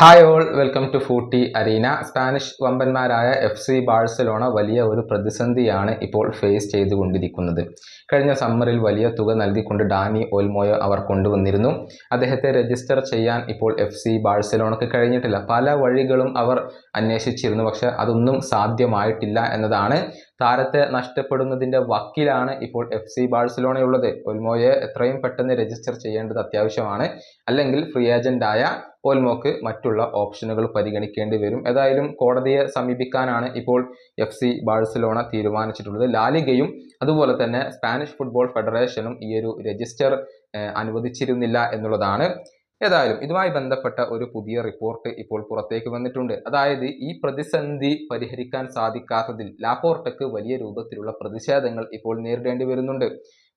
Hi all welcome to Footy Arena Spanish വമ്പന്മാരായ F C Barcelona വലിയ ഒരു പ്രതിസന്ധിയാണ് ഇപ്പോൾ ഫേസ് ചെയ്തുകൊണ്ടിരിക്കുന്നത്. കഴിഞ്ഞ സമ്മറിൽ വലിയ തുക നൽകിക്കൊണ്ട് ഡാനി ഓൽമോയോ അവർ കൊണ്ടുവന്നിരുന്നു. അദ്ദേഹത്തെ രജിസ്റ്റർ ചെയ്യാൻ ഇപ്പോൾ എഫ് സി ബാഴ്സലോണക്ക് കഴിഞ്ഞിട്ടില്ല. പല വഴികളും അവർ അന്വേഷിച്ചിരുന്നു. പക്ഷെ അതൊന്നും സാധ്യമായിട്ടില്ല എന്നതാണ് താരത്തെ നഷ്ടപ്പെടുന്നതിന്റെ വക്കിലാണ് ഇപ്പോൾ എഫ് സി ബാഴ്സലോണയുള്ളത്. ഒൽമോയെ എത്രയും പെട്ടെന്ന് രജിസ്റ്റർ ചെയ്യേണ്ടത് അത്യാവശ്യമാണ്. അല്ലെങ്കിൽ ഫ്രീ ഏജന്റായ ഓൽമോക്ക് മറ്റുള്ള ഓപ്ഷനുകൾ പരിഗണിക്കേണ്ടി വരും. ഏതായാലും കോടതിയെ സമീപിക്കാനാണ് ഇപ്പോൾ എഫ് സി ബാഴ്സലോണ തീരുമാനിച്ചിട്ടുള്ളത്. ലാലിഗയും അതുപോലെ തന്നെ സ്പാനിഷ് ഫുട്ബോൾ ഫെഡറേഷനും ഈ ഒരു രജിസ്റ്റർ അനുവദിച്ചിരുന്നില്ല എന്നുള്ളതാണ്. ഏതായാലും ഇതുമായി ബന്ധപ്പെട്ട ഒരു പുതിയ റിപ്പോർട്ട് ഇപ്പോൾ പുറത്തേക്ക് വന്നിട്ടുണ്ട്. അതായത് ഈ പ്രതിസന്ധി പരിഹരിക്കാൻ സാധിക്കാത്തതിൽ ലാപ്പോർട്ടക്ക് വലിയ രൂപത്തിലുള്ള പ്രതിഷേധങ്ങൾ ഇപ്പോൾ നേരിടേണ്ടി വരുന്നുണ്ട്.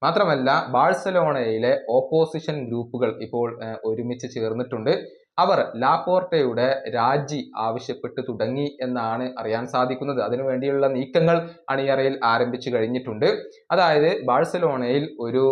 മാത്രമല്ല ബാഴ്സലോണയിലെ ഓപ്പോസിഷൻ ഗ്രൂപ്പുകൾ ഇപ്പോൾ ഒരുമിച്ച് ചേർന്നിട്ടുണ്ട്. അവർ ലാപോർട്ടയുടെ രാജി ആവശ്യപ്പെട്ടു തുടങ്ങി എന്നാണ് അറിയാൻ സാധിക്കുന്നത്. അതിനുവേണ്ടിയുള്ള നീക്കങ്ങൾ അണിയറയിൽ ആരംഭിച്ചു കഴിഞ്ഞിട്ടുണ്ട്. അതായത് ബാഴ്സലോണയിൽ ഒരു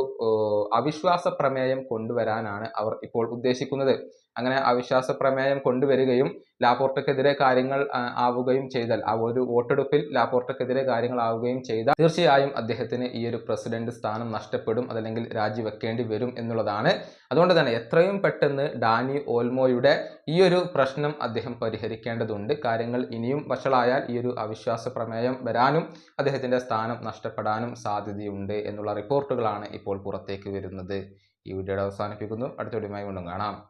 അവിശ്വാസ പ്രമേയം കൊണ്ടുവരാനാണ് അവർ ഇപ്പോൾ ഉദ്ദേശിക്കുന്നത്. അങ്ങനെ അവിശ്വാസ പ്രമേയം കൊണ്ടുവരികയും ലാപ്പോർട്ടക്കെതിരെ കാര്യങ്ങൾ ആവുകയും ചെയ്താൽ. ആ ഒരു വോട്ടെടുപ്പിൽ ലാപ്പോർട്ടക്കെതിരെ കാര്യങ്ങൾ ആവുകയും ചെയ്താൽ തീർച്ചയായും അദ്ദേഹത്തിന് ഈ ഒരു പ്രസിഡന്റ് സ്ഥാനം നഷ്ടപ്പെടും അതല്ലെങ്കിൽ രാജിവെക്കേണ്ടി വരും എന്നുള്ളതാണ്. അതുകൊണ്ട് തന്നെ എത്രയും പെട്ടെന്ന് ഡാനി ഓൽമോയുടെ ഈ ഒരു പ്രശ്നം അദ്ദേഹം പരിഹരിക്കേണ്ടതുണ്ട്. കാര്യങ്ങൾ ഇനിയും വഷളായാൽ ഈ ഒരു അവിശ്വാസ പ്രമേയം വരാനും അദ്ദേഹത്തിന്റെ സ്ഥാനം നഷ്ടപ്പെടാനും സാധ്യതയുണ്ട് എന്നുള്ള റിപ്പോർട്ടുകളാണ് ഇപ്പോൾ പുറത്തേക്ക് വരുന്നത്. ഈ വീഡിയോയുടെ അവസാനിപ്പിക്കുന്നു. അടുത്ത കൊണ്ടും കാണാം.